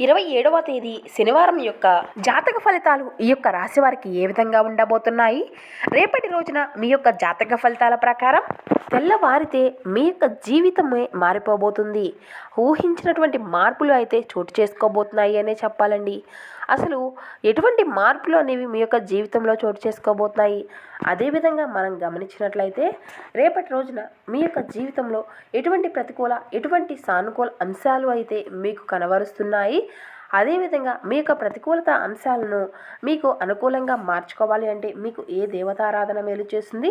ఇరవై ఏడవ తేదీ శనివారం యొక్క జాతక ఫలితాలు ఈ యొక్క రాశి వారికి ఏ విధంగా ఉండబోతున్నాయి? రేపటి రోజున మీ యొక్క జాతక ఫలితాల ప్రకారం తెల్లవారితే మీ యొక్క జీవితమే మారిపోబోతుంది. ఊహించినటువంటి మార్పులు అయితే చోటు చేసుకోబోతున్నాయి అనే చెప్పాలండి. అసలు ఎటువంటి మార్పులు అనేవి మీ యొక్క జీవితంలో చోటు చేసుకోబోతున్నాయి? అదేవిధంగా మనం గమనించినట్లయితే రేపటి రోజున మీ యొక్క జీవితంలో ఎటువంటి ప్రతికూల ఎటువంటి సానుకూల అంశాలు అయితే మీకు కనబరుస్తున్నాయి? అదేవిధంగా మీ యొక్క ప్రతికూలత అంశాలను మీకు అనుకూలంగా మార్చుకోవాలి అంటే మీకు ఏ దేవతారాధన మేలు చేస్తుంది?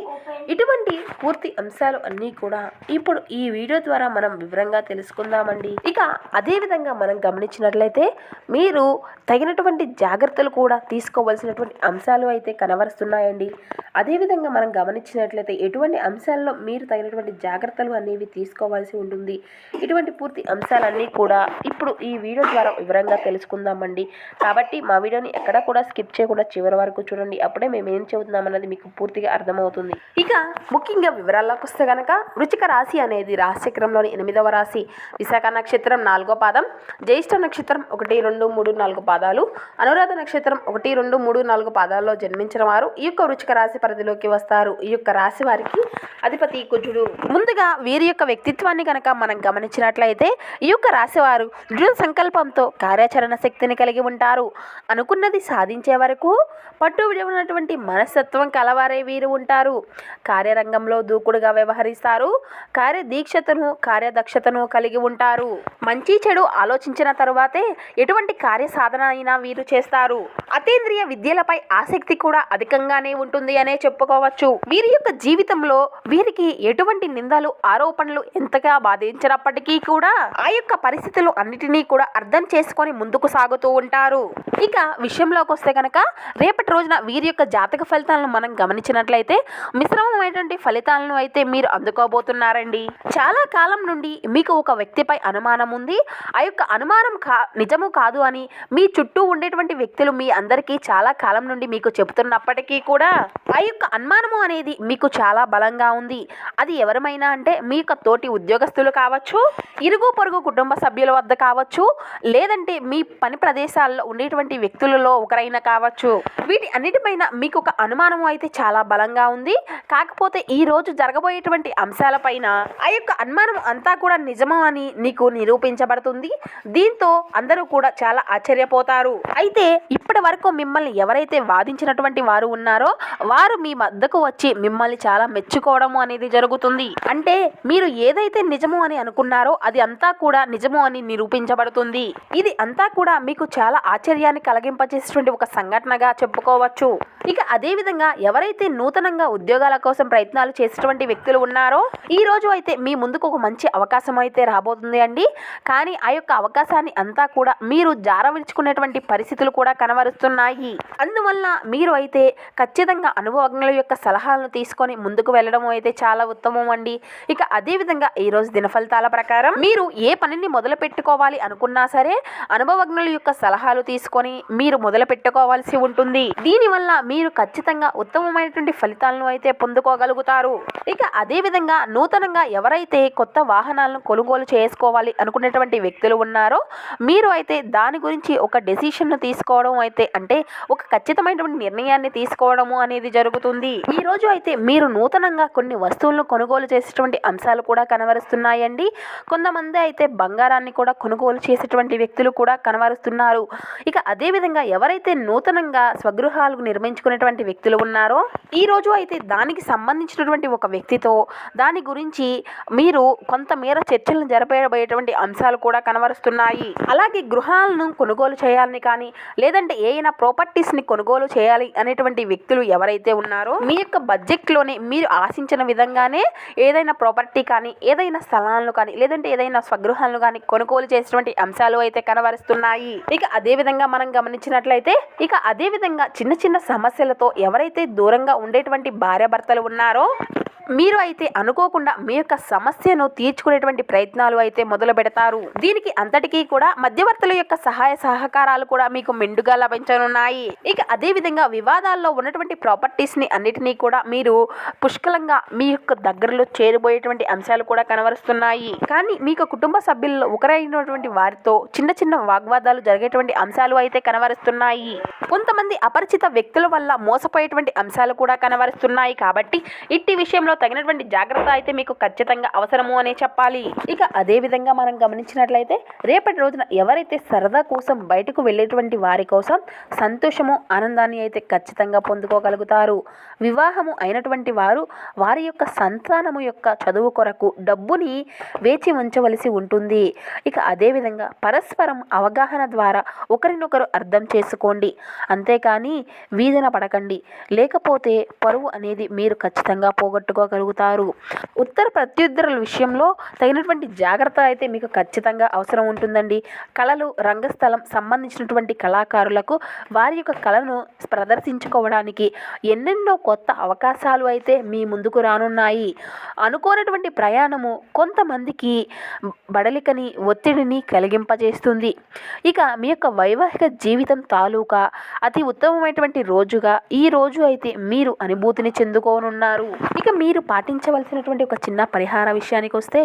ఇటువంటి పూర్తి అంశాలు అన్నీ కూడా ఇప్పుడు ఈ వీడియో ద్వారా మనం వివరంగా తెలుసుకుందామండి. ఇక అదేవిధంగా మనం గమనించినట్లయితే మీరు తగినటువంటి జాగ్రత్తలు కూడా తీసుకోవాల్సినటువంటి అంశాలు అయితే కనవరుస్తున్నాయండి అదేవిధంగా మనం గమనించినట్లయితే ఎటువంటి అంశాల్లో మీరు తగినటువంటి జాగ్రత్తలు అనేవి తీసుకోవాల్సి ఉంటుంది. ఇటువంటి పూర్తి అంశాలన్నీ కూడా ఇప్పుడు ఈ వీడియో ద్వారా వివరంగా తెలుసుకుందామండి. కాబట్టి మా వీడియోని ఎక్కడ కూడా స్కిప్ చేయకుండా చివరి వరకు చూడండి. అప్పుడే మేము ఏం చెబుతున్నాం అన్నది మీకు పూర్తిగా అర్థమవుతుంది. ఇక ముఖ్యంగా వివరాల్లోకి వస్తే గనక రుచిక రాశి అనేది రాశిచక్రంలోని ఎనిమిదవ రాశి. విశాఖ నక్షత్రం నాలుగో పాదం జ్యేష్ఠ నక్షత్రం ఒకటి రెండు మూడు నాలుగు పాదాలు అనురాధ నక్షత్రం ఒకటి రెండు మూడు నాలుగు పాదాల్లో జన్మించిన వారు ఈ యొక్క రుచిక రాశి పరిధిలోకి వస్తారు. ఈ యొక్క రాశి వారికి అధిపతి కుజుడు. ముందుగా వీరి యొక్క వ్యక్తిత్వాన్ని కనుక మనం గమనించినట్లయితే ఈ యొక్క రాశి వారు దృఢ సంకల్పంతో కార్యాచరణ శక్తిని కలిగి ఉంటారు. అనుకున్నది సాధించే వరకు పట్టు విడవనటువంటి మనస్తత్వం కలవారే వీరు ఉంటారు. కార్యరంగంలో దూకుడుగా వ్యవహరిస్తారు. కార్యదీక్షతను కార్యదక్షతను కలిగి ఉంటారు. మంచి చెడు ఆలోచించిన తరువాతే ఎటువంటి కార్యసాధన అయినా వీరు చేస్తారు. అతీంద్రియ విద్యలపై ఆసక్తి కూడా అధికంగానే ఉంటుంది అనే చెప్పుకోవచ్చు. వీరి యొక్క జీవితంలో వీరికి ఎటువంటి నిందలు ఆరోపణలు ఎంతగా బాధించినప్పటికీ కూడా ఆ యొక్క పరిస్థితులు అన్నిటినీ కూడా అర్థం చేసుకొని ముందుకు సాగుతూ ఉంటారు. ఇక విషయంలోకి వస్తే కనుక రేపటి రోజున వీరి యొక్క జాతక ఫలితాలను మనం గమనించినట్లయితే మిశ్రమమైనటువంటి ఫలితాలను అయితే మీరు అందుకోబోతున్నారండి. చాలా కాలం నుండి మీకు ఒక వ్యక్తిపై అనుమానం ఉంది. ఆ యొక్క అనుమానం కా నిజము కాదు అని మీ చుట్టూ ఉండేటువంటి వ్యక్తులు మీ అందరికీ చాలా కాలం నుండి మీకు చెబుతున్నప్పటికీ కూడా ఆ యొక్క అనుమానము అనేది మీకు చాలా బలంగా ఉంది. అది ఎవరమైనా అంటే మీ యొక్క తోటి ఉద్యోగస్తులు కావచ్చు ఇరుగు పొరుగు కుటుంబ సభ్యుల వద్ద కావచ్చు లేదంటే మీ పని ప్రదేశాల్లో ఉండేటువంటి వ్యక్తులలో ఒకరైనా కావచ్చు. వీటి అన్నిటిపైన మీకు ఒక అనుమానం అయితే చాలా బలంగా ఉంది. కాకపోతే ఈ రోజు జరగబోయేటువంటి అంశాలపైన ఆ యొక్క అనుమానం అంతా కూడా నిజము అని నీకు నిరూపించబడుతుంది. దీంతో అందరూ కూడా చాలా ఆశ్చర్యపోతారు. అయితే ఇప్పటి వరకు మిమ్మల్ని ఎవరైతే వాదించినటువంటి వారు ఉన్నారో వారు మీ మద్దకు వచ్చి మిమ్మల్ని చాలా మెచ్చుకోవడము అనేది జరుగుతుంది. అంటే మీరు ఏదైతే నిజము అని అనుకున్నారో అది అంతా కూడా నిజము అని నిరూపించబడుతుంది. ఇది అంతా కూడా మీకు చాలా ఆశ్చర్యాన్ని కలిగింపచేసేటువంటి ఒక సంఘటనగా చెప్పుకోవచ్చు. ఇక అదే విధంగా ఎవరైతే నూతనంగా ఉద్యోగాల కోసం ప్రయత్నాలు చేసేటువంటి వ్యక్తులు ఉన్నారో ఈ రోజు అయితే మీ ముందుకు ఒక మంచి అవకాశం అయితే రాబోతుంది అండి. కానీ ఆ యొక్క అవకాశాన్ని అంతా కూడా మీరు జారవిడుచుకునేటువంటి పరిస్థితులు కూడా కనబరుస్తున్నాయి. అందువల్ల మీరు అయితే ఖచ్చితంగా అనుభవజ్ఞుల యొక్క సలహాలను తీసుకొని ముందుకు వెళ్ళడం అయితే చాలా ఉత్తమం అండి. ఇక అదే విధంగా ఈ రోజు దిన ఫలితాల ప్రకారం మీరు ఏ పనిని మొదలు పెట్టుకోవాలి అనుకున్నా సరే అనుభవజ్ఞుల యొక్క సలహాలు తీసుకొని మీరు మొదలు పెట్టుకోవాల్సి ఉంటుంది. దీనివల్ల మీరు ఖచ్చితంగా ఉత్తమమైనటువంటి ఫలితాలను అయితే పొందుకోగలుగుతారు. ఇక అదే విధంగా నూతనంగా ఎవరైతే కొత్త వాహనాలను కొనుగోలు చేసుకోవాలి అనుకునేటువంటి వ్యక్తులు ఉన్నారో మీరు అయితే దాని గురించి ఒక డెసిషన్ను తీసుకోవడం అయితే అంటే ఒక ఖచ్చితమైనటువంటి నిర్ణయాన్ని తీసుకోవడము అనేది జరుగుతుంది. ఈ రోజు అయితే మీరు నూతనంగా కొన్ని వస్తువులను కొనుగోలు చేసేటువంటి అంశాలు కూడా కనబరుస్తున్నాయండి. కొంతమంది అయితే బంగారాన్ని కూడా కొనుగోలు చేసేటువంటి వ్యక్తులు కూడా కనబరుస్తున్నారు ఇక అదే విధంగా ఎవరైతే నూతనంగా స్వగృహాలు నిర్మించుకునేటువంటి వ్యక్తులు ఉన్నారో ఈ రోజు అయితే దానికి సంబంధించినటువంటి ఒక వ్యక్తితో దాని గురించి మీరు కొంతమేర చర్చలను జరపబోయేటువంటి అంశాలు కూడా కనబరుస్తున్నాయి అలాగే గృహాలను కొనుగోలు చేయాలని కానీ లేదంటే ఏదైనా ప్రాపర్టీస్ని కొనుగోలు చేయాలి అనేటువంటి వ్యక్తులు ఎవరైతే ఉన్నారో మీ యొక్క బడ్జెట్లోనే మీరు ఆశించిన విధంగానే ఏదైనా ప్రాపర్టీ కానీ ఏదైనా స్థలాలను కానీ లేదంటే ఏదైనా స్వగృహాలను కానీ కొనుగోలు చేసినటువంటి అంశాలు అయితే కనబరుస్తున్నాయి ఇక అదే విధంగా మనం గమనించినట్లయితే ఇక అదే విధంగా చిన్న చిన్న సమస్యలతో ఎవరైతే దూరంగా ఉండేటువంటి భార్యాభర్తలు ఉన్నారో మీరు అయితే అనుకోకుండా మీ యొక్క సమస్యను తీర్చుకునేటువంటి ప్రయత్నాలు అయితే మొదలు పెడతారు. దీనికి అంతటికీ కూడా మధ్యవర్తుల యొక్క సహాయ సహకారాలు కూడా మీకు మెండుగా లభించనున్నాయి. ఇక అదే విధంగా వివాదాల్లో ఉన్నటువంటి ప్రాపర్టీస్ని అన్నిటినీ కూడా మీరు పుష్కలంగా మీ యొక్క దగ్గరలో చేరిపోయేటువంటి అంశాలు కూడా కనబరుస్తున్నాయి కానీ మీకు కుటుంబ సభ్యుల్లో ఒకరైనటువంటి వారితో చిన్న చిన్న వాగ్వాదాలు జరిగేటువంటి అంశాలు అయితే కనబరుస్తున్నాయి కొంతమంది అపరిచిత వ్యక్తుల వల్ల మోసపోయేటువంటి అంశాలు కూడా కనబరుస్తున్నాయి కాబట్టి ఇట్టి విషయంలో తగినటువంటి జాగ్రత్త అయితే మీకు ఖచ్చితంగా అవసరము అనే చెప్పాలి. ఇక అదే విధంగా మనం గమనించినట్లయితే రేపటి రోజున ఎవరైతే సరదా కోసం బయటకు వెళ్ళేటువంటి వారి కోసం సంతోషము ఆనందాన్ని అయితే ఖచ్చితంగా పొందుకోగలుగుతారు. వివాహము అయినటువంటి వారు వారి యొక్క సంతానము యొక్క చదువు కొరకు డబ్బుని వేచి ఉంచవలసి ఉంటుంది. ఇక అదేవిధంగా పరస్పరం అవగాహన ద్వారా ఒకరినొకరు అర్థం చేసుకోండి. అంతేకాని వీధిన పడకండి. లేకపోతే పరువు అనేది మీరు ఖచ్చితంగా పోగొట్టుకోగలుగుతారు. ఉత్తర ప్రత్యుత్తరాల విషయంలో తగినటువంటి జాగ్రత్త అయితే మీకు ఖచ్చితంగా అవసరం ఉంటుందండి. కళలు రంగస్థలం సంబంధించినటువంటి కళాకారులకు వారి యొక్క కళను ప్రదర్శించుకోవడానికి ఎన్నెన్నో కొత్త అవకాశాలు అయితే మీ ముందుకు రానున్నాయి. అనుకోనటువంటి ప్రయాణము కొంతమందికి బడలికని ఒత్తిడిని కలిగింపజేస్తుంది. ఇక మీ యొక్క వైవాహిక జీవితం తాలూకా అతి ఉత్తమమైనటువంటి రోజుగా ఈ రోజు అయితే మీరు అనుభూతిని చెందుకోనున్నారు. ఇక మీరు పాటించవలసినటువంటి ఒక చిన్న పరిహార విషయానికి వస్తే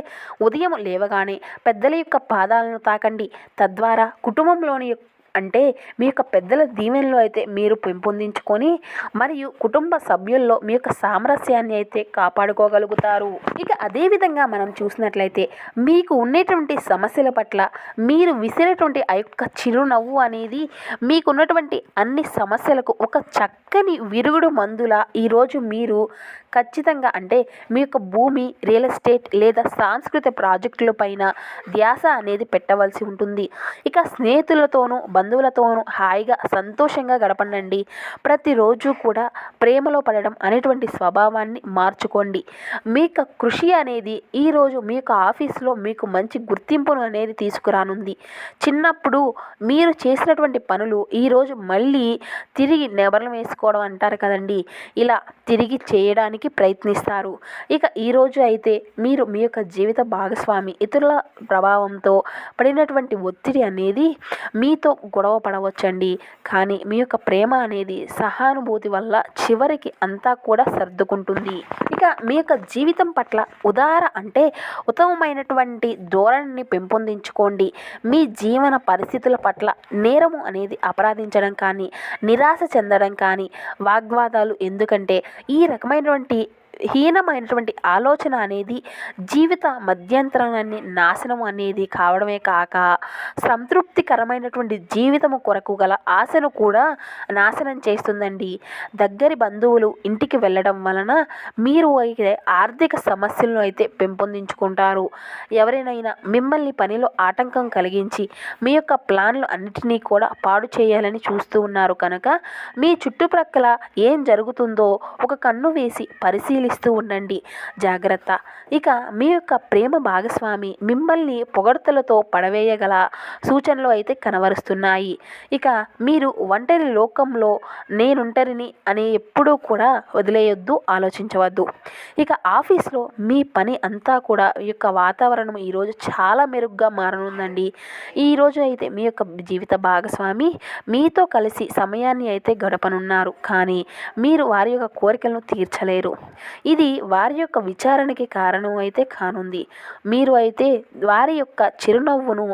ఉదయం లేవగానే పెద్దల యొక్క పాదాలను తాకండి. తద్వారా కుటుంబంలోని అంటే మీ యొక్క పెద్దల దీవెనలో అయితే మీరు పెంపొందించుకొని మరియు కుటుంబ సభ్యుల్లో మీ యొక్క సామరస్యాన్ని అయితే కాపాడుకోగలుగుతారు. ఇక అదేవిధంగా మనం చూసినట్లయితే మీకు ఉండేటువంటి సమస్యల పట్ల మీరు విసిరేటువంటి ఆ యొక్క చిరునవ్వు అనేది మీకున్నటువంటి అన్ని సమస్యలకు ఒక చక్కని విరుగుడు మందుల ఈరోజు మీరు ఖచ్చితంగా అంటే మీ యొక్క భూమి రియల్ ఎస్టేట్ లేదా సాంస్కృతిక ప్రాజెక్టుల పైన ధ్యాస అనేది పెట్టవలసి ఉంటుంది. ఇక స్నేహితులతోనూ బంధువులతోనూ హాయిగా సంతోషంగా గడపండి ప్రతిరోజు కూడా ప్రేమలో పడడం అనేటువంటి స్వభావాన్ని మార్చుకోండి. మీ యొక్క కృషి అనేది ఈరోజు మీ యొక్క ఆఫీస్లో మీకు మంచి గుర్తింపును అనేది తీసుకురానుంది. చిన్నప్పుడు మీరు చేసినటువంటి పనులు ఈరోజు మళ్ళీ తిరిగి నెబర్లు వేసుకోవడం అంటారు కదండి. ఇలా తిరిగి చేయడానికి ప్రయత్నిస్తారు. ఇక ఈరోజు అయితే మీరు మీ యొక్క జీవిత భాగస్వామి ఇతరుల ప్రభావంతో పడినటువంటి ఒత్తిడి అనేది మీతో గొడవ పడవచ్చండి. కానీ మీ యొక్క ప్రేమ అనేది సహానుభూతి వల్ల చివరికి అంతా కూడా సర్దుకుంటుంది. ఇక మీ యొక్క జీవితం పట్ల ఉదార అంటే ఉత్తమమైనటువంటి ధోరణిని పెంపొందించుకోండి. మీ జీవన పరిస్థితుల పట్ల నేరము అనేది అపరాధించడం కానీ నిరాశ చెందడం కానీ వాగ్వాదాలు ఎందుకంటే ఈ రకమైనటువంటి đi హీనమైనటువంటి ఆలోచన అనేది జీవిత మధ్యంతరాన్ని నాశనం అనేది కావడమే కాక సంతృప్తికరమైనటువంటి జీవితము కొరకు గల ఆశను కూడా నాశనం చేస్తుందండి. దగ్గరి బంధువులు ఇంటికి వెళ్ళడం వలన మీరు అయితే ఆర్థిక సమస్యలను అయితే పెంపొందించుకుంటారు. ఎవరినైనా మిమ్మల్ని పనిలో ఆటంకం కలిగించి మీ యొక్క ప్లాన్లు అన్నిటినీ కూడా పాడు చేయాలని చూస్తూ ఉన్నారు కనుక మీ చుట్టుప్రక్కల ఏం జరుగుతుందో ఒక కన్ను వేసి పరిశీలి పరిశీలిస్తూ ఉండండి. జాగ్రత్త. ఇక మీ యొక్క ప్రేమ భాగస్వామి మిమ్మల్ని పొగడ్తలతో పడవేయగల సూచనలు అయితే కనవరుస్తున్నాయి ఇక మీరు ఒంటరి లోకంలో నేనుంటరిని అని ఎప్పుడూ కూడా వదిలేయొద్దు ఆలోచించవద్దు. ఇక ఆఫీస్లో మీ పని అంతా కూడా ఈ యొక్క వాతావరణం ఈరోజు చాలా మెరుగ్గా మారనుందండి. ఈరోజు అయితే మీ యొక్క జీవిత భాగస్వామి మీతో కలిసి సమయాన్ని అయితే గడపనున్నారు. కానీ మీరు వారి యొక్క కోరికలను తీర్చలేరు. ఇది వారి యొక్క విచారణకి కారణం అయితే కానుంది. మీరు అయితే వారి యొక్క చిరునవ్వును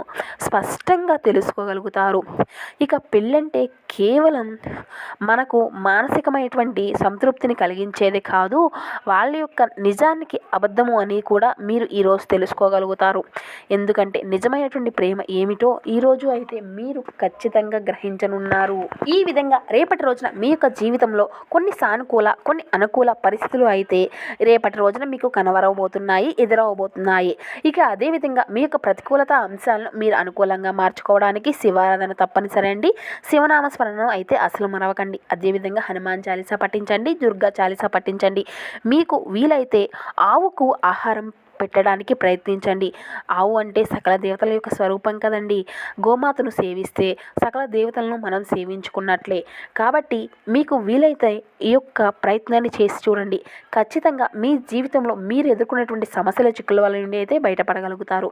స్పష్టంగా తెలుసుకోగలుగుతారు. ఇక పెళ్ళంటే కేవలం మనకు మానసికమైనటువంటి సంతృప్తిని కలిగించేది కాదు వాళ్ళ యొక్క నిజానికి అబద్ధము అని కూడా మీరు ఈరోజు తెలుసుకోగలుగుతారు. ఎందుకంటే నిజమైనటువంటి ప్రేమ ఏమిటో ఈరోజు అయితే మీరు ఖచ్చితంగా గ్రహించనున్నారు. ఈ విధంగా రేపటి రోజున మీ యొక్క జీవితంలో కొన్ని సానుకూల కొన్ని అనుకూల పరిస్థితులు అయితే అయితే రేపటి రోజున మీకు కనవరవబోతున్నాయి ఎదురవబోతున్నాయి. ఇక అదేవిధంగా మీ యొక్క ప్రతికూలత అంశాలను మీరు అనుకూలంగా మార్చుకోవడానికి శివారాధన తప్పనిసరి అండి. శివనామ స్మరణను అయితే అసలు మరవకండి. అదేవిధంగా హనుమాన్ చాలీసా పఠించండి దుర్గా చాలీసా పఠించండి. మీకు వీలైతే ఆవుకు ఆహారం పెట్టడానికి ప్రయత్నించండి. ఆవు అంటే సకల దేవతల యొక్క స్వరూపం కదండి. గోమాతను సేవిస్తే సకల దేవతలను మనం సేవించుకున్నట్లే. కాబట్టి మీకు వీలైతే ఈ యొక్క ప్రయత్నాన్ని చేసి చూడండి. ఖచ్చితంగా మీ జీవితంలో మీరు ఎదుర్కొనేటువంటి సమస్యల చిక్కుల వల్ల నుండి అయితే బయటపడగలుగుతారు.